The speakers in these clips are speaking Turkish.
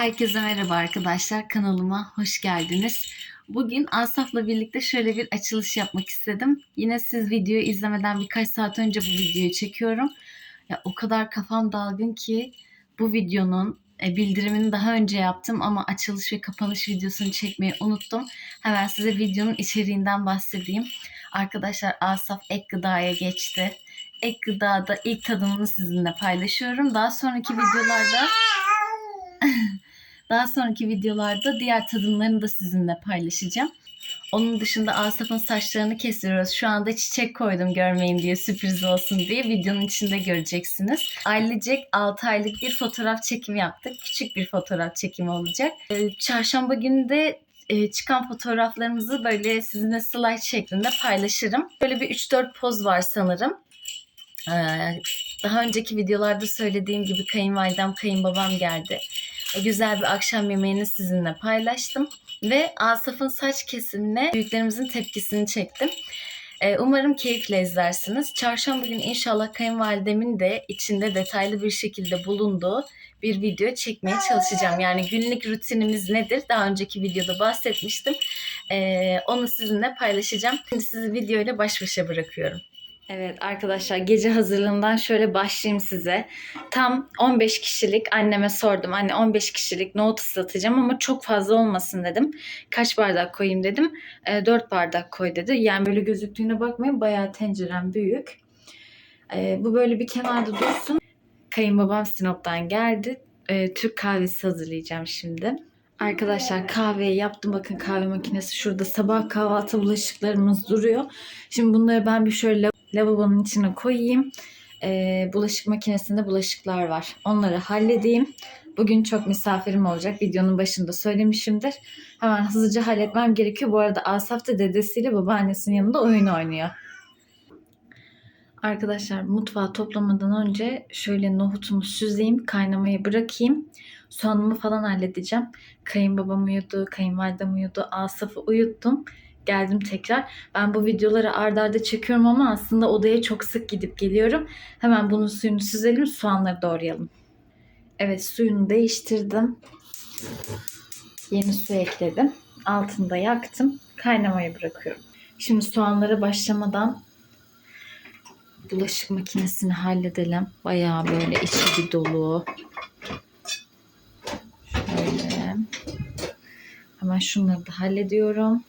Herkese merhaba arkadaşlar. Kanalıma hoş geldiniz. Bugün Asaf'la birlikte şöyle bir açılış yapmak istedim. Yine siz videoyu izlemeden birkaç saat önce bu videoyu çekiyorum. Ya o kadar kafam dalgın ki bu videonun e, bildirimini daha önce yaptım ama açılış ve kapanış videosunu çekmeyi unuttum. Hemen size videonun içeriğinden bahsedeyim. Arkadaşlar Asaf ek gıdaya geçti. Ek gıdada ilk tadımını sizinle paylaşıyorum. Daha sonraki videolarda daha sonraki videolarda diğer tadımlarını da sizinle paylaşacağım. Onun dışında Asaf'ın saçlarını kesiyoruz. Şu anda çiçek koydum görmeyin diye sürpriz olsun diye videonun içinde göreceksiniz. Ailecek 6 aylık bir fotoğraf çekimi yaptık. Küçük bir fotoğraf çekimi olacak. Ee, Çarşamba günü de e, çıkan fotoğraflarımızı böyle sizinle slide şeklinde paylaşırım. Böyle bir 3-4 poz var sanırım. Ee, Daha önceki videolarda söylediğim gibi kayınvalidem, kayınbabam geldi. E, Güzel bir akşam yemeğini sizinle paylaştım. Ve Asaf'ın saç kesimine büyüklerimizin tepkisini çektim. E, Umarım keyifle izlersiniz. Çarşamba günü inşallah kayınvalidemin de içinde detaylı bir şekilde bulunduğu bir video çekmeye çalışacağım. Yani günlük rutinimiz nedir? Daha önceki videoda bahsetmiştim. E, onu sizinle paylaşacağım. Şimdi sizi videoyla baş başa bırakıyorum. Evet arkadaşlar gece hazırlığından şöyle başlayayım size. Tam 15 kişilik anneme sordum. Anne 15 kişilik nohut ıslatacağım ama çok fazla olmasın dedim. Kaç bardak koyayım dedim. E, 4 bardak koy dedi. Yani böyle gözüktüğüne bakmayın bayağı tencerem büyük. E, bu böyle bir kenarda dursun. Kayınbabam Sinop'tan geldi. E, Türk kahvesi hazırlayacağım şimdi. Arkadaşlar kahveyi yaptım. Bakın kahve makinesi şurada. Sabah kahvaltı bulaşıklarımız duruyor. Şimdi bunları ben bir şöyle lavabonun içine koyayım. Ee, bulaşık makinesinde bulaşıklar var. Onları halledeyim. Bugün çok misafirim olacak. Videonun başında söylemişimdir. Hemen hızlıca halletmem gerekiyor. Bu arada Asaf da dedesiyle babaannesinin yanında oyun oynuyor. Arkadaşlar mutfağı toplamadan önce şöyle nohutumu süzeyim, kaynamayı bırakayım. Soğanımı falan halledeceğim. Kayınbabam uyudu, kayınvalidem uyudu, Asaf'ı uyuttum. Geldim tekrar. Ben bu videoları ardarda arda çekiyorum ama aslında odaya çok sık gidip geliyorum. Hemen bunun suyunu süzelim, soğanları doğrayalım. Evet suyunu değiştirdim. Yeni su ekledim. Altını da yaktım. Kaynamaya bırakıyorum. Şimdi soğanlara başlamadan bulaşık makinesini halledelim. Bayağı böyle içi bir dolu. Şöyle. Hemen şunları da hallediyorum.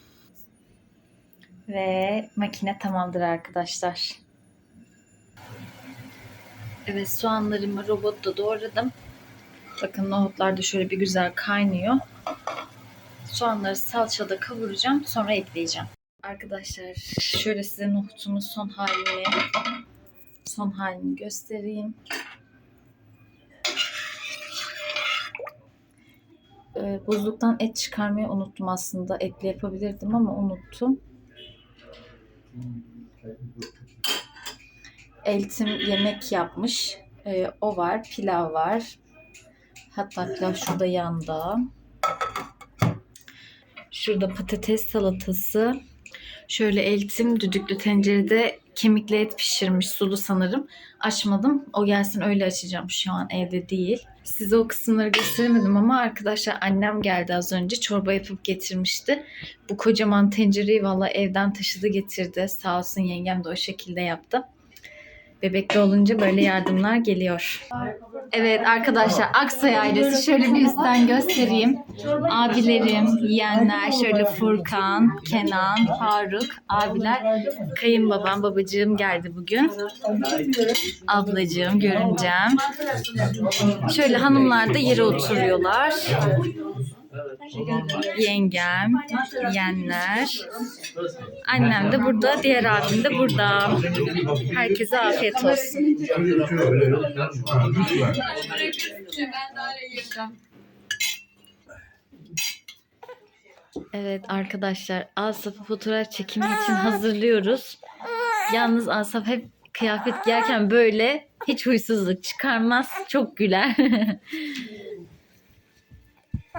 Ve makine tamamdır arkadaşlar. Evet soğanlarımı robotta doğradım. Bakın nohutlar da şöyle bir güzel kaynıyor. Soğanları salçada kavuracağım. Sonra ekleyeceğim. Arkadaşlar şöyle size nohutumun son halini son halini göstereyim. Ee, buzluktan et çıkarmayı unuttum aslında. Etli yapabilirdim ama unuttum. Eltim yemek yapmış. Ee, o var. Pilav var. Hatta pilav şurada yanda. Şurada patates salatası. Şöyle eltim düdüklü tencerede kemikli et pişirmiş sulu sanırım. Açmadım. O gelsin öyle açacağım şu an evde değil. Size o kısımları gösteremedim ama arkadaşlar annem geldi az önce. Çorba yapıp getirmişti. Bu kocaman tencereyi valla evden taşıdı getirdi. Sağ olsun yengem de o şekilde yaptı. Bebekli olunca böyle yardımlar geliyor. Evet arkadaşlar Aksay ailesi şöyle bir üstten göstereyim. Abilerim, yeğenler şöyle Furkan, Kenan, Faruk, abiler, kayınbabam, babacığım geldi bugün. Ablacığım, görüncem. Şöyle hanımlar da yere oturuyorlar. Yengem, yeğenler. Annem de burada, diğer abim de burada. Herkese afiyet olsun. Evet arkadaşlar Asaf'ı fotoğraf çekimi için hazırlıyoruz. Yalnız Asaf hep kıyafet giyerken böyle hiç huysuzluk çıkarmaz. Çok güler.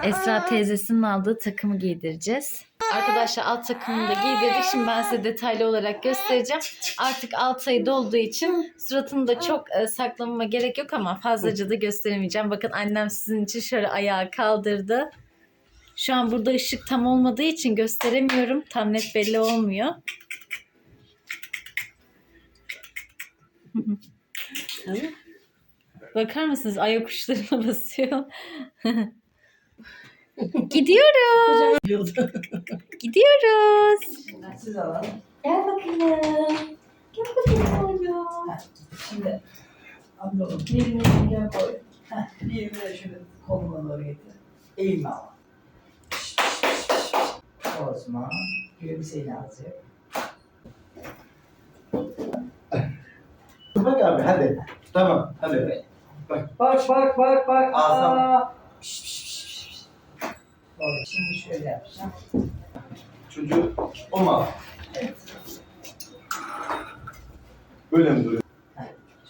Esra teyzesinin aldığı takımı giydireceğiz. Arkadaşlar alt takımını da giydirdik. Şimdi ben size detaylı olarak göstereceğim. Artık 6 ay dolduğu için suratını da çok e, saklamama gerek yok ama fazlaca da gösteremeyeceğim. Bakın annem sizin için şöyle ayağı kaldırdı. Şu an burada ışık tam olmadığı için gösteremiyorum. Tam net belli olmuyor. Bakar mısınız? Ayak uçlarına basıyor. Gidiyoruz. Gidiyoruz. Siz alalım. Gel bakalım. Gel bakalım oğlum. Şimdi amcaoğlum birini buraya koy. Heh, birini de şöyle koluna doğru getir. Eğilme ama. Osman. Gülümseyin azıcık. Bak abi hadi. Tamam hadi. Bak bak bak bak bak. Ağzına- Aa. Doğru, Şimdi şöyle yapacağım. Çocuğu olma. Evet. Böyle mi duruyor?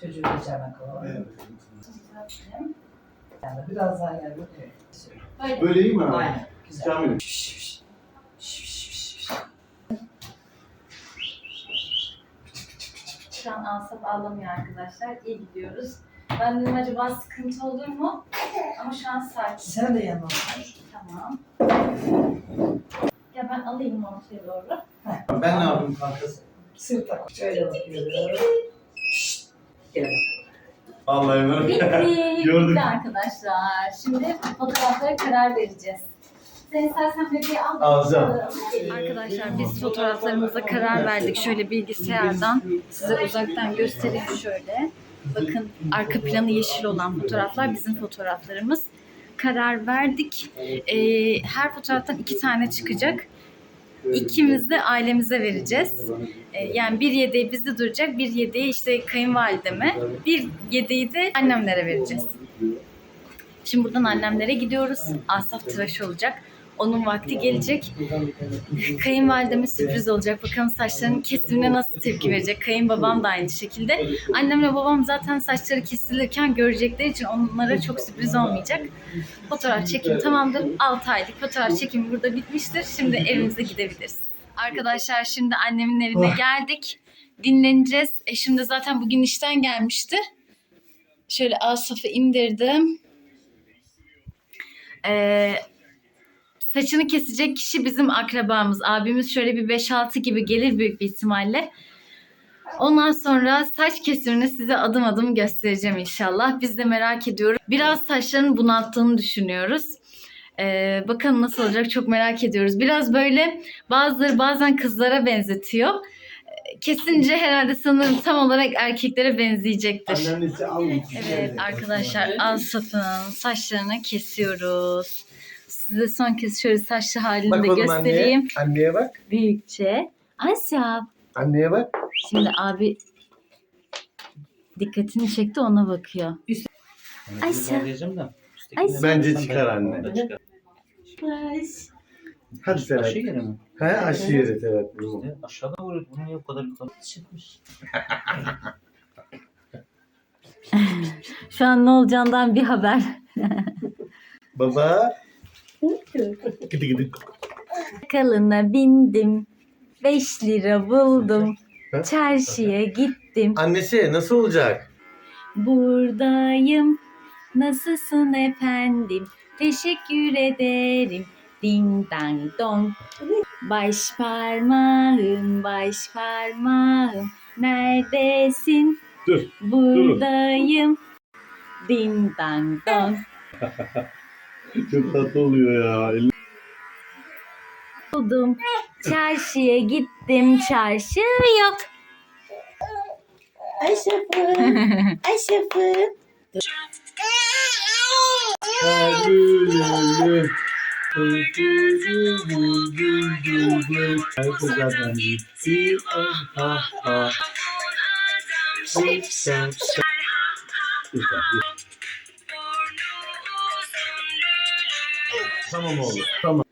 Çocuğu içeriden koyalım. Evet. Yani biraz daha gel. Evet. Böyle iyi mi abi? Aynen. Güzel. Kamil. Şu an Asaf ağlamıyor arkadaşlar. İyi gidiyoruz. Ben dedim acaba sıkıntı olur mu? Ama şu an sakin. Sen de yanına otur. Tamam. Ya ben alayım ortaya doğru. Ben ne yapayım kankası? Sırta şöyle bakıyoruz. Şşt. Gel bakalım. Vallahi emanet. Bitti. Gördük. Bitti arkadaşlar. Şimdi fotoğraflara karar vereceğiz. Sen istersen bebeği al. Alacağım. Arkadaşlar biz fotoğraflarımıza karar verdik. Şöyle bilgisayardan size uzaktan göstereyim şöyle. Bakın arka planı yeşil olan fotoğraflar bizim fotoğraflarımız. Karar verdik. Ee, her fotoğraftan iki tane çıkacak. İkimiz de ailemize vereceğiz. Ee, yani bir yedeği bizde duracak, bir yedeği işte kayınvalideme, bir yedeği de annemlere vereceğiz. Şimdi buradan annemlere gidiyoruz. Asaf tıraş olacak. Onun vakti gelecek. Kayınvalideme sürpriz olacak. Bakalım saçlarının kesimine nasıl tepki verecek. Kayınbabam da aynı şekilde. Annemle babam zaten saçları kesilirken görecekleri için onlara çok sürpriz olmayacak. Fotoğraf çekim tamamdır. 6 aylık fotoğraf çekimi burada bitmiştir. Şimdi evimize gidebiliriz. Arkadaşlar şimdi annemin evine geldik. Dinleneceğiz. Eşim de zaten bugün işten gelmişti. Şöyle Asaf'ı indirdim. Ee, saçını kesecek kişi bizim akrabamız. Abimiz şöyle bir 5-6 gibi gelir büyük bir ihtimalle. Ondan sonra saç kesimini size adım adım göstereceğim inşallah. Biz de merak ediyoruz. Biraz saçlarını bunalttığını düşünüyoruz. Ee, bakalım nasıl olacak çok merak ediyoruz. Biraz böyle bazıları bazen kızlara benzetiyor. Kesince herhalde sanırım tam olarak erkeklere benzeyecektir. Annesi almış. Evet arkadaşlar Asaf'ın saçlarını kesiyoruz. Size son kez şöyle saçlı halini Bak de oğlum göstereyim. anneye. Anneye bak. Büyükçe. Asaf. Anneye bak. Şimdi abi dikkatini çekti ona bakıyor. Ayşe. Ayşe. Bence çıkar anne. Hadi Serhat. Aşı yeri mi? He aşı yeri evet. İşte aşağıda vuruyor. Bu niye bu kadar yukarı çıkmış? Şu an ne olacağından bir haber. Baba. Gıdı gıdı. Kalına bindim. 5 lira buldum. Ha? Çarşıya gittim. Annesi nasıl olacak? Buradayım. Nasılsın efendim? Teşekkür ederim. Ding dang dong. Baş parmağım, baş parmağım. Neredesin? Dur, Buradayım. Ding dang dong. Çok tatlı oluyor ya. Buldum. Çarşıya gittim. Çarşı yok. Ayşef'im. Ayşef'im. Zaten bitti. Ha ha. Tamam oldu. Tamam.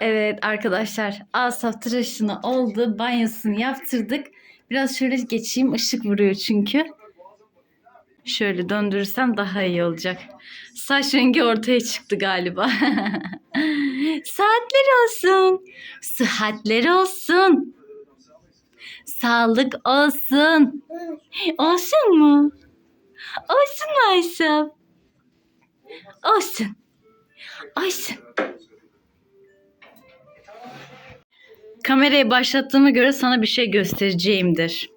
Evet arkadaşlar Asaf tıraşını oldu. Banyosunu yaptırdık. Biraz şöyle geçeyim. ışık vuruyor çünkü. Şöyle döndürürsem daha iyi olacak. Saç rengi ortaya çıktı galiba. Saatler olsun. Sıhhatler olsun. Sağlık olsun. Olsun mu? Olsun mu Aysel? Olsun. Olsun. Kamerayı başlattığıma göre sana bir şey göstereceğimdir.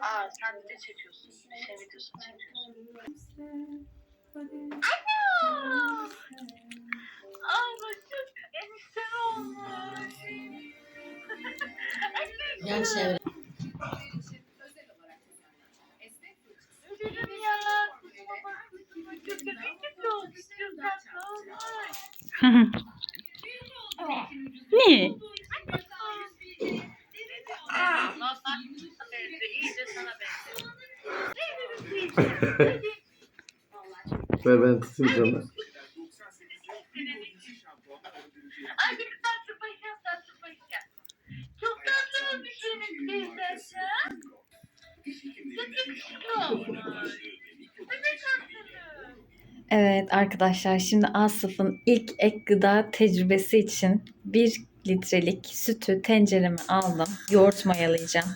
Aa sen de çekiyorsun. Bir şey videosu çekiyorsun. Ay başım eniştem olmuş. Yan çevre. Üzülüm ya. Kusuma bakma. Çok kötü olmuş. Çok tatlı olmuş. Ne? Aa, nasıl? Benziyor. İyice sana benziyor. Bir yakışıklı olmuş. Evet arkadaşlar şimdi Asaf'ın ilk ek gıda tecrübesi için 1 litrelik sütü tencereme aldım. Yoğurt mayalayacağım.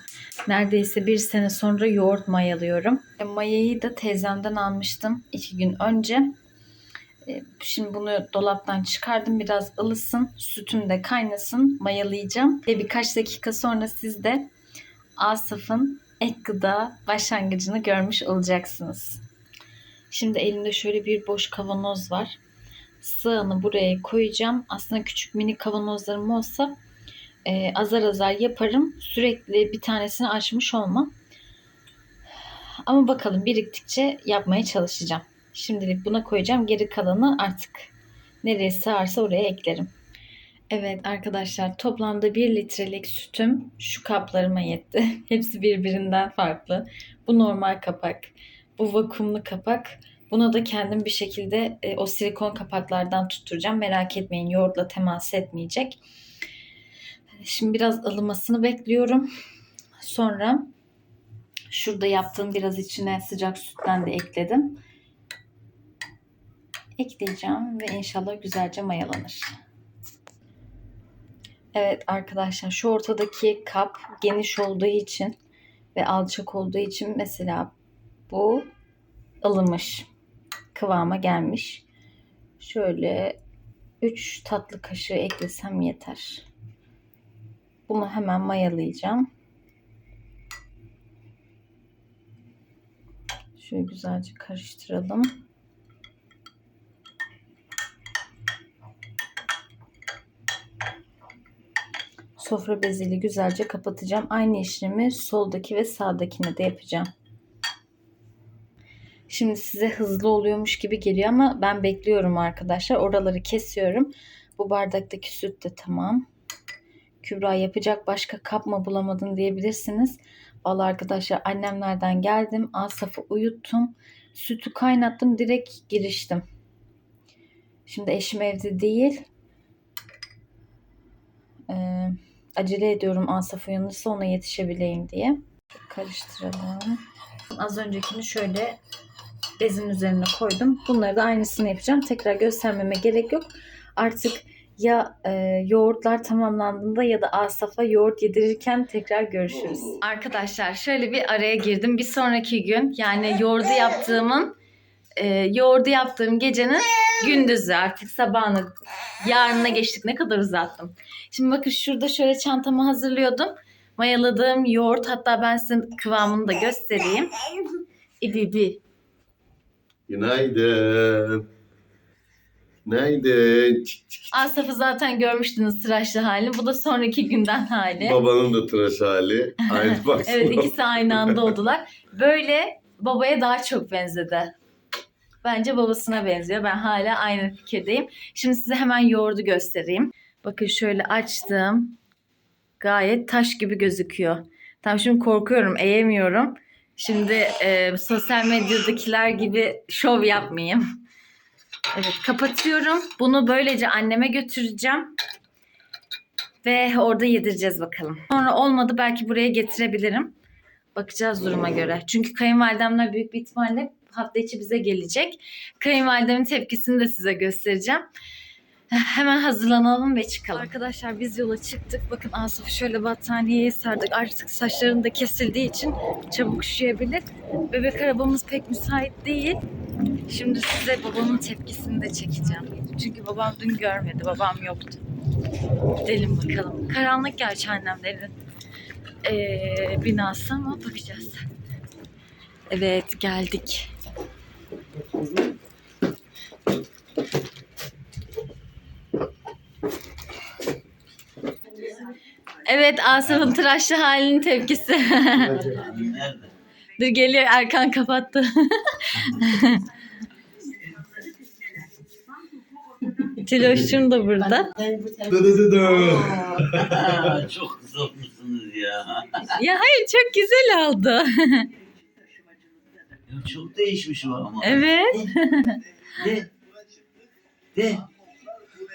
Neredeyse bir sene sonra yoğurt mayalıyorum. E, mayayı da teyzemden almıştım 2 gün önce. E, Şimdi bunu dolaptan çıkardım biraz ılısın. Sütüm de kaynasın. Mayalayacağım. Ve birkaç dakika sonra siz de Asaf'ın ek gıda başlangıcını görmüş olacaksınız. Şimdi elimde şöyle bir boş kavanoz var. Sığanı buraya koyacağım. Aslında küçük mini kavanozlarım olsa e, azar azar yaparım. Sürekli bir tanesini açmış olmam. Ama bakalım biriktikçe yapmaya çalışacağım. Şimdilik buna koyacağım. Geri kalanı artık nereye sığarsa oraya eklerim. Evet arkadaşlar toplamda 1 litrelik sütüm şu kaplarıma yetti. Hepsi birbirinden farklı. Bu normal kapak. Bu vakumlu kapak. Buna da kendim bir şekilde e, o silikon kapaklardan tutturacağım. Merak etmeyin yoğurtla temas etmeyecek. Şimdi biraz ılımasını bekliyorum. Sonra şurada yaptığım biraz içine sıcak sütten de ekledim. Ekleyeceğim ve inşallah güzelce mayalanır. Evet arkadaşlar şu ortadaki kap geniş olduğu için ve alçak olduğu için mesela bu ılımış kıvama gelmiş. Şöyle 3 tatlı kaşığı eklesem yeter. Bunu hemen mayalayacağım. Şöyle güzelce karıştıralım. Sofra beziyle güzelce kapatacağım. Aynı işlemi soldaki ve sağdakine de yapacağım. Şimdi size hızlı oluyormuş gibi geliyor ama ben bekliyorum arkadaşlar. Oraları kesiyorum. Bu bardaktaki süt de tamam. Kübra yapacak başka kap mı bulamadın diyebilirsiniz. Vallahi arkadaşlar annemlerden geldim. Asaf'ı uyuttum. Sütü kaynattım. Direkt giriştim. Şimdi eşim evde değil. Ee, acele ediyorum Asaf uyanırsa ona yetişebileyim diye. Karıştıralım. Az öncekini şöyle bezin üzerine koydum. Bunları da aynısını yapacağım. Tekrar göstermeme gerek yok. Artık ya e, yoğurtlar tamamlandığında ya da Asaf'a yoğurt yedirirken tekrar görüşürüz. Arkadaşlar şöyle bir araya girdim. Bir sonraki gün yani yoğurdu yaptığımın e, yoğurdu yaptığım gecenin gündüzü artık sabahına yarına geçtik. Ne kadar uzattım. Şimdi bakın şurada şöyle çantamı hazırlıyordum. Mayaladığım yoğurt hatta ben size kıvamını da göstereyim. İbi ibi. Günaydın. Günaydın. Asaf'ı zaten görmüştünüz tıraşlı halini. Bu da sonraki günden hali. Babanın da tıraş hali. Aynı baksana. evet ikisi aynı anda oldular. Böyle babaya daha çok benzedi. Bence babasına benziyor. Ben hala aynı fikirdeyim. Şimdi size hemen yoğurdu göstereyim. Bakın şöyle açtım. Gayet taş gibi gözüküyor. Tam şimdi korkuyorum, eğemiyorum. Şimdi e, sosyal medyadakiler gibi şov yapmayayım. Evet kapatıyorum. Bunu böylece anneme götüreceğim. Ve orada yedireceğiz bakalım. Sonra olmadı belki buraya getirebilirim. Bakacağız duruma göre. Çünkü kayınvalidemler büyük bir ihtimalle hafta içi bize gelecek. Kayınvalidemin tepkisini de size göstereceğim. Hemen hazırlanalım ve çıkalım. Arkadaşlar biz yola çıktık. Bakın Asaf şöyle battaniyeye sardık. Artık saçların da kesildiği için çabuk üşüyebilir. Bebek arabamız pek müsait değil. Şimdi size babamın tepkisini de çekeceğim. Çünkü babam dün görmedi. Babam yoktu. Gidelim bakalım. Karanlık gerçi annemlerin eee, binası ama bakacağız. Evet geldik. Evet Asaf'ın tıraşlı halinin tepkisi. Nerede? Dur geliyor Erkan kapattı. Tiloş'cum da burada. Aa, çok kız olmuşsunuz ya. Ya hayır çok güzel oldu. ya çok değişmiş o ama. evet. De. De.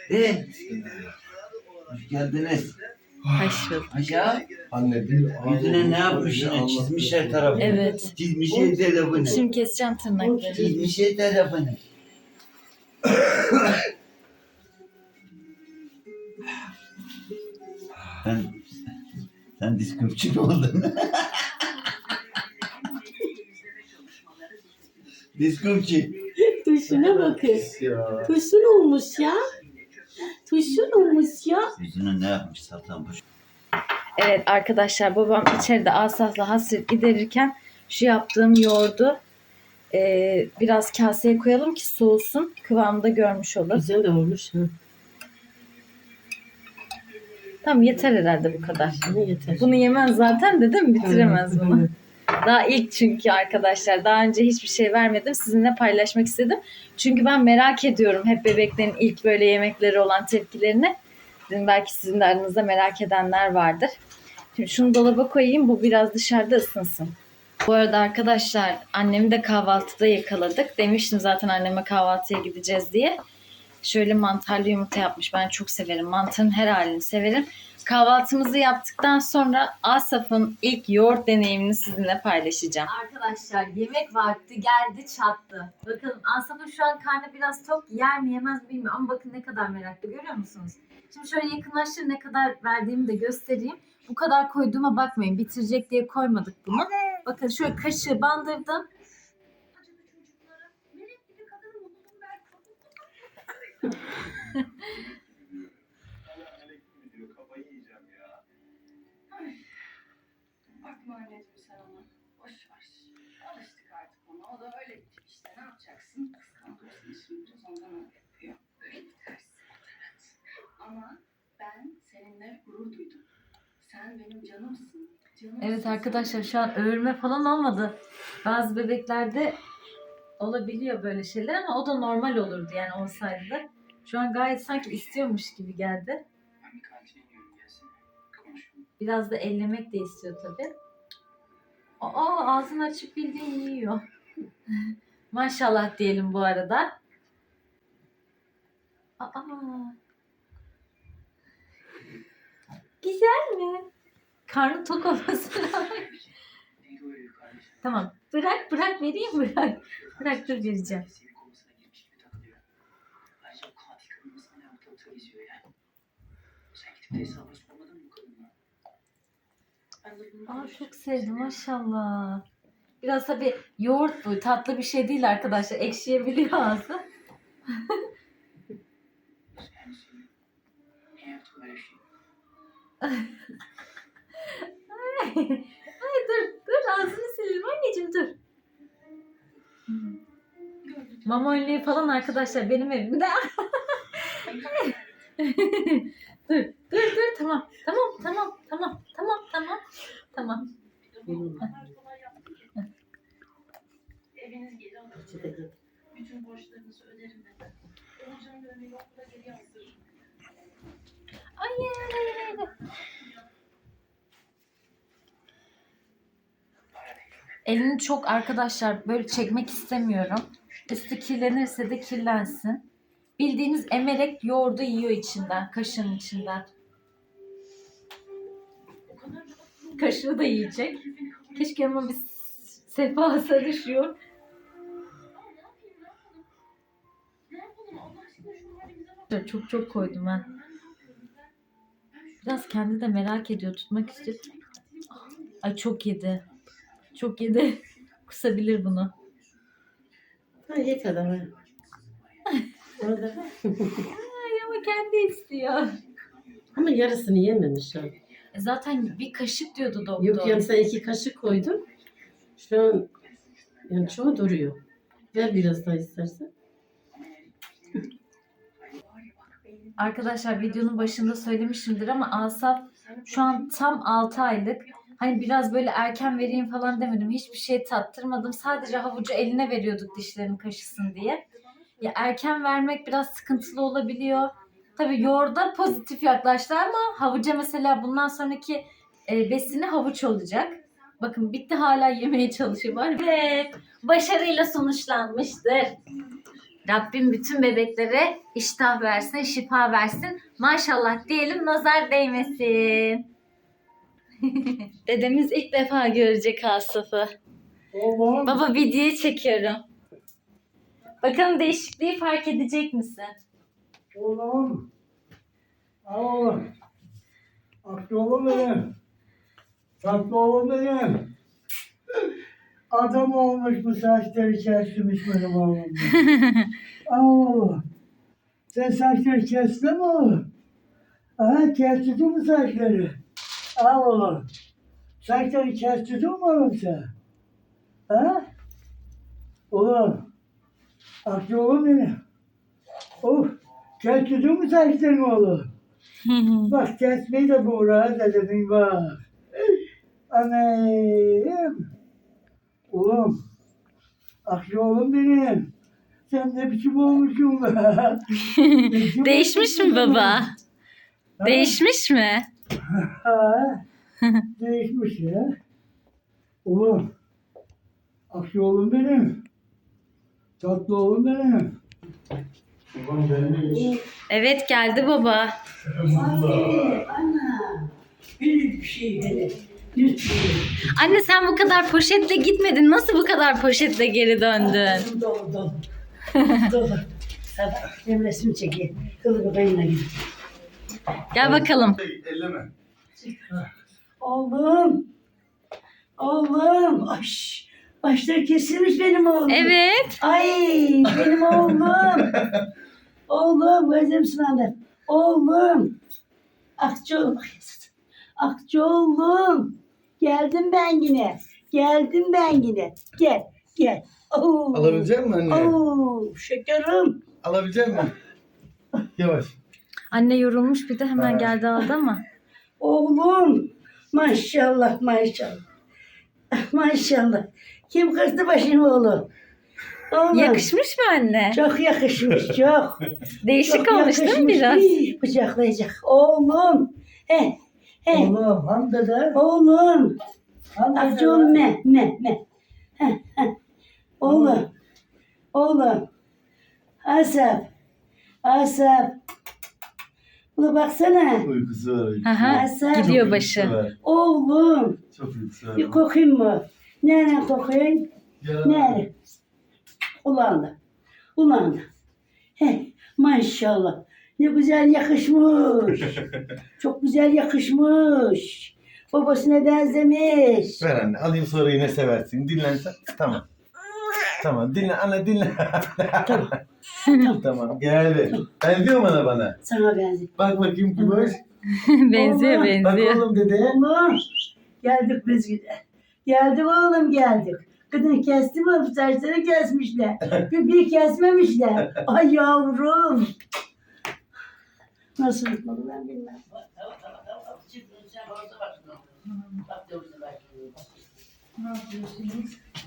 De. Hoş geldiniz. Hoş bulduk. Aşağı. Anne bir Yüzüne ne yapmış yine? Çizmiş her tarafını. Evet. Çizmiş her tarafını. Şimdi keseceğim tırnakları. Çizmiş her tarafını. sen, sen diskopçu mu oldun? diskopçu. Tuşuna bakın. Ya. Tuşun olmuş ya. Tuşun olmuş ya. Yüzüne ne yapmış satan bu? Evet arkadaşlar babam içeride Asaf'la hasret giderirken şu yaptığım yoğurdu eee, biraz kaseye koyalım ki soğusun. Kıvamında görmüş olur. Güzel olmuş. Ha. Tamam yeter herhalde bu kadar. Ne yeter. Bunu yemez zaten de değil mi? Bitiremez bunu. Daha ilk çünkü arkadaşlar. Daha önce hiçbir şey vermedim. Sizinle paylaşmak istedim. Çünkü ben merak ediyorum hep bebeklerin ilk böyle yemekleri olan tepkilerini. Dedim belki sizin de aranızda merak edenler vardır. Şimdi şunu dolaba koyayım. Bu biraz dışarıda ısınsın. Bu arada arkadaşlar annemi de kahvaltıda yakaladık. Demiştim zaten anneme kahvaltıya gideceğiz diye. Şöyle mantarlı yumurta yapmış. Ben çok severim. Mantarın her halini severim. Kahvaltımızı yaptıktan sonra Asaf'ın ilk yoğurt deneyimini sizinle paylaşacağım. Arkadaşlar yemek vakti geldi çattı. Bakın Asaf'ın şu an karnı biraz tok. Yer mi yemez mi bilmiyorum ama bakın ne kadar meraklı görüyor musunuz? Şimdi şöyle yakınlaştır ne kadar verdiğimi de göstereyim. Bu kadar koyduğuma bakmayın. Bitirecek diye koymadık bunu. Bakın şöyle kaşığı bandırdım. ondan yapıyor. Böyle bir ters. Ama ben seninle gurur duydum. Sen benim canımsın. Canımsın. Evet arkadaşlar şu an öğürme falan olmadı. Bazı bebeklerde olabiliyor böyle şeyler ama o da normal olurdu yani olsaydı da. Şu an gayet sanki istiyormuş gibi geldi. Ben bir kantine iniyorum gelsene. Konuşalım. Biraz da ellemek de istiyor tabii. Aa ağzını açıp bildiğin yiyor. Maşallah diyelim bu arada. Aa. Güzel mi? Karnı tok olmasına. Tamam. Bırak bırak vereyim bırak. Bırak dur vereceğim. Aa çok sevdim maşallah. Biraz tabii yoğurt bu. Tatlı bir şey değil arkadaşlar. Ekşiyebiliyor ağzı. Yani senin niye yaptın böyle bir şey? Ay dur dur ağzını silelim anneciğim dur. Önlüğü falan arkadaşlar benim evimde. dur dur dur tamam tamam tamam tamam tamam tamam tamam. Eviniz geri. Bütün borçlarınızı öderim dedi. Olacağın dönemi yokla geri yazdırırım. Hayır hayır hayır. Elini çok arkadaşlar böyle çekmek istemiyorum. Üstü kirlenirse de kirlensin. Bildiğiniz emerek yoğurdu yiyor içinden, kaşığın içinden. Kaşığı da yiyecek. Keşke ama bir sefa alsa düşüyor. Çok çok koydum ben. Biraz kendi de merak ediyor. Tutmak istiyor. Ay çok yedi. Çok yedi. Kusabilir bunu. Ha, yeter ama. Orada. Ay ama kendi istiyor. Ama yarısını yememiş ha. E Zaten bir kaşık diyordu doktor. Yok yani sen iki kaşık koydun. Şu an yani çoğu duruyor. Ver biraz daha istersen. Arkadaşlar videonun başında söylemişimdir ama Asaf şu an tam 6 aylık. Hani biraz böyle erken vereyim falan demedim. Hiçbir şey tattırmadım. Sadece havucu eline veriyorduk dişlerini kaşısın diye. Ya erken vermek biraz sıkıntılı olabiliyor. Tabii yoğurda pozitif yaklaştı ama havuca mesela bundan sonraki e, besini havuç olacak. Bakın bitti hala yemeye çalışıyor var. Ve başarıyla sonuçlanmıştır. Rabbim bütün bebeklere iştah versin, şifa versin. Maşallah diyelim nazar değmesin. Dedemiz ilk defa görecek Asaf'ı. Oğlum. Baba videoyu çekiyorum. Bakalım değişikliği fark edecek misin? Oğlum. Al oğlum. Aklı oğlum benim. Tatlı oğlum benim. Adam olmuş bu saçları kestirmiş benim oğlum. Oğlum. Sen saçları kestin mi oğlum? Ha kestirdin mi saçları? Al oğlum. Saçları kestirdin mi oğlum sen? Ha? Oğlum. Aklı oğlum benim. Of. Kestirdin mi saçlarını oğlum? Bak kesmeyi de bu rahat edemin bak. Annem. Oğlum. Aklı oğlum benim. Sen ne biçim olmuşsun be? Biçim Değişmiş mi olmuşsun baba? Ha? Değişmiş mi? Ha? Değişmiş ya. Oğlum. Aklı oğlum benim. Tatlı oğlum benim. Ulan benim. Evet geldi baba. Ana. Bir şey hele. Anne sen bu kadar poşetle gitmedin. Nasıl bu kadar poşetle geri döndün? Dolu dolu. Dolu. Sabah benim resim çekeyim. Kılı bebeğimle gidip. Gel bakalım. Elleme. Oğlum. Oğlum. Aş. Başları kesilmiş benim oğlum. Evet. Ay benim oğlum. oğlum gözüm sulandı. Oğlum. Akçı oğlum. Akçı oğlum. Geldim ben yine. Geldim ben yine. Gel. Gel. Oo. Alabilecek misin anne? Oo, şekerim. Alabilecek misin? Yavaş. Anne yorulmuş bir de hemen geldi aldı ama. Oğlum. Maşallah maşallah. Maşallah. Kim kırdı başını oğlum? Oğlum. Yakışmış mı anne? Çok yakışmış çok. Değişik Çok olmuş değil mi yakışmış. biraz? Hii, Bıçaklayacak. Oğlum. He. He. Oğlum Hamdi de. Oğlum. Hamdi Akçı oğlum me. Me. Me. Oğlum. Oğlum. Asap. Asap. Ula baksana. Uykusu var. uykusu Aha, var. Asap. gidiyor başı. uykusu var. Oğlum. Çok uykusu var. Bir kokayım mı? Nereden kokayım? Ya. Nerede? Ulağında. Ulağında. He, maşallah. Ne güzel yakışmış. Çok güzel yakışmış. Babasına benzemiş. Ver anne alayım sonra yine seversin. Dinlen sen. Tamam. Tamam dinle anne dinle. Tamam. tamam geldi. Benziyor bana bana. Sana benziyor. Bak bakayım kumaş. benziyor Oğlum, Bak benziyor. oğlum dede. Oğlum. Geldik biz yine. Geldik oğlum geldik. Kadın kesti mi? Saçları kesmişler. Bir, bir kesmemişler. Ay yavrum. Nasıl unutmadım ben bilmem.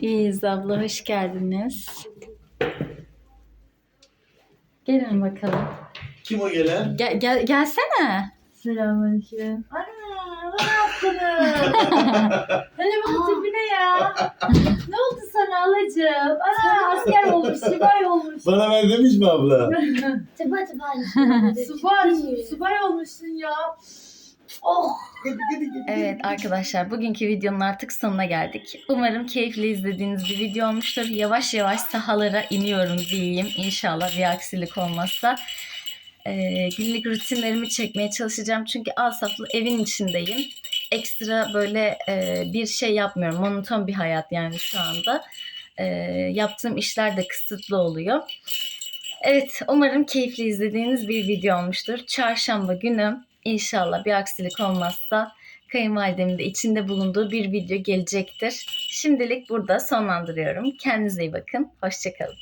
İyiyiz abla hoş geldiniz. Gelin bakalım. Kim o gelen? Gel, gel gelsene. Selamünaleyküm. Ana ne yaptınız? Hele bak tipine ya. ne oldu sana alacığım? Ana asker olmuş, subay olmuş. Bana benzemiş mi abla? subay, subay olmuşsun ya. Oh. Evet arkadaşlar bugünkü videonun artık sonuna geldik. Umarım keyifli izlediğiniz bir video olmuştur. Yavaş yavaş sahalara iniyorum diyeyim. İnşallah bir aksilik olmazsa. Ee, günlük rutinlerimi çekmeye çalışacağım. Çünkü Asaf'lı evin içindeyim. Ekstra böyle e, bir şey yapmıyorum. Monoton bir hayat yani şu anda. Ee, yaptığım işler de kısıtlı oluyor. Evet umarım keyifli izlediğiniz bir video olmuştur. Çarşamba günü inşallah bir aksilik olmazsa kayınvalidemin de içinde bulunduğu bir video gelecektir. Şimdilik burada sonlandırıyorum. Kendinize iyi bakın. Hoşçakalın.